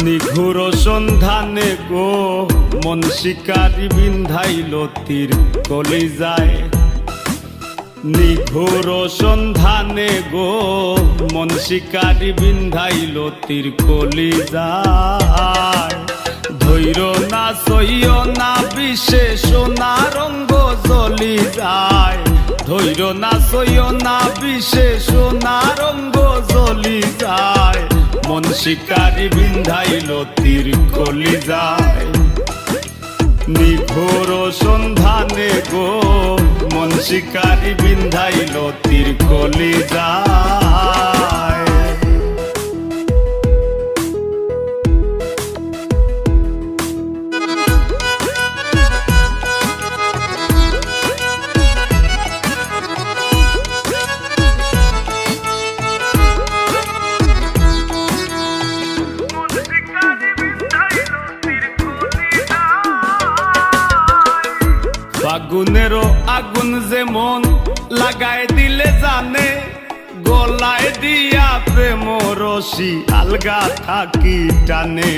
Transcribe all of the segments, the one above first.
নিঘুর সন্ধানে গো, মন শিকারি বিন্ধাইল তীর কলি যায় নিঘুর সন্ধানে গো, মন শিকারি বিন্ধাইল তীর কলি যায় ধৈর না সইয় না, বিশেষ না, রঙ্গ জ্বলি যায়। ধৈর না সইয় না, বিশেষ না, রঙ্গ মন শিকারি বিন্ধাইল তীর কলি যায়। নিঘোর সন্ধানে গো, মন শিকারি বিন্ধাইল তীর কলি যায়। ফাগুনেরও আগুন যেমন লাগাই দিলে জানে, গলায় দিয়া প্রেম রশি আলগা থাকি টানে।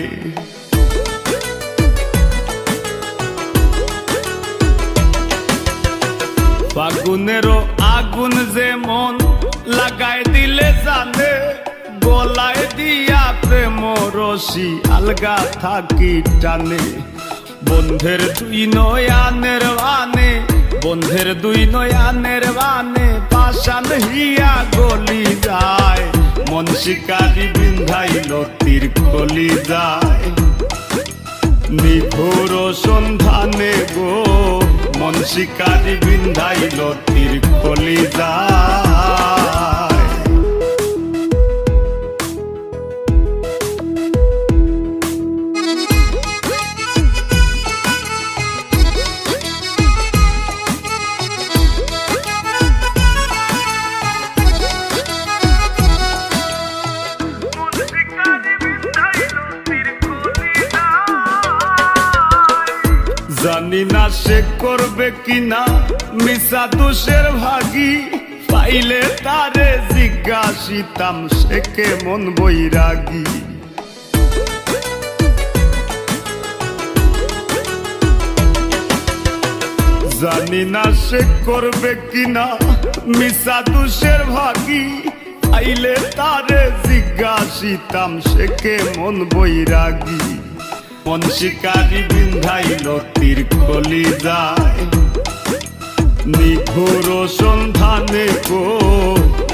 ফাগুনেরও আগুন যেমন লাগাই দিলে জানে, গলায় দিয়া প্রেম রশি আলগা থাকি টানে। বন্ধের দুই নয়ানের বানে বন্ধের দুই নয়ানের বানে পাশান হিয়া গলি যায়। মন শিকারি বিন্ধাই তীর কলি যায়। নিঘোর সন্ধানে গো, মন শিকারি বিন্ধাই তীর কলি যায়। জানি না সে করবে কিনা। মিশা দোষের ভাগি। পাইলে তারে জিজ্ঞাসিতাম, সে কেমন বৈরাগী। জানি না সে করবে কিনা, মিশা দোষের ভাগি। আইলে তারে জিজ্ঞাসিতাম, সে কেমন বৈরাগী। মন শিকারি বিন্ধাইল তীর কলি যায়। নিঘোর সন্ধানে গো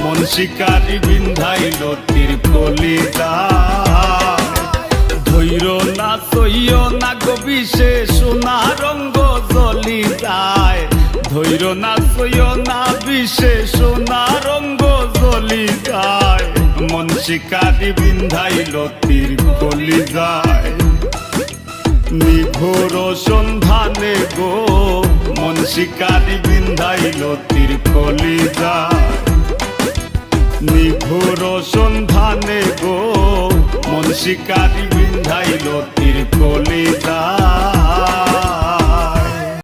মন শিকারি বিন্ধাইল তীর কলি যায়। ধৈর না সইয় না গো বিশেষ না রঙ্গ জ্বলি যায়। ধৈর না সইয় না বিশেষ না রঙ্গ জ্বলি যায়। মন শিকারি বিন্ধাইল তীর কলি যায়। নিঘোর সন্ধানে গো মন শিকারি বিন্ধাইল তীর কলি যায় নিঘোর সন্ধানে গো মন শিকারি বিন্ধাইল তীর কলি যায়